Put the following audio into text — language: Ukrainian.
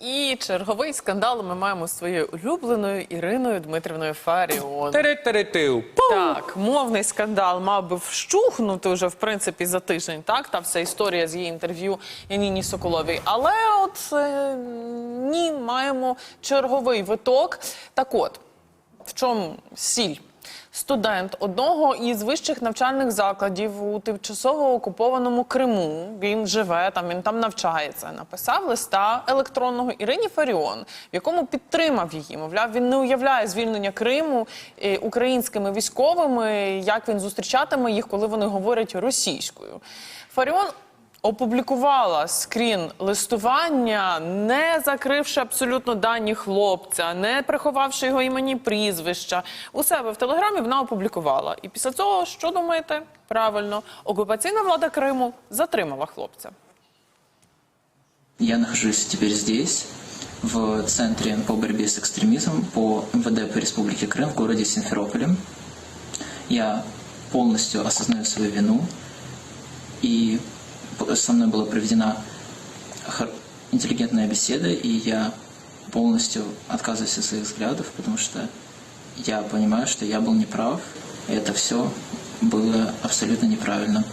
І черговий скандал ми маємо з своєю улюбленою Іриною Дмитрівною Фаріон. Тере-тере-тив. Так, мовний скандал мав би вщухнути вже в принципі за тиждень. Так, та вся історія з її інтерв'ю Яніні Соколовій. Але от е, ні, маємо черговий виток. Так от, в чому сіль? Студент одного із вищих навчальних закладів у тимчасово окупованому Криму. Він живе там, він там навчається. Написав листа електронного Ірині Фаріон, в якому підтримав її. Мовляв, він не уявляє звільнення Криму е, українськими військовими, як він зустрічатиме їх, коли вони говорять російською. Фаріон опублікувала скрін листування, не закривши абсолютно дані хлопця, не приховавши його імені прізвища. У себе в телеграмі вона опублікувала. І після цього, що думаєте? Правильно, окупаційна влада Криму затримала хлопця. Я нахожусь теперь здесь, в Центре по борьбе с экстремизмом по МВД по Республике Крым в городе Симферополе. Я полностью осознаю свою вину, п- со мной была проведена интеллигентная беседа, и я полностью отказываюсь от своих взглядов, потому что я понимаю, что я был неправ, и это все было абсолютно неправильно.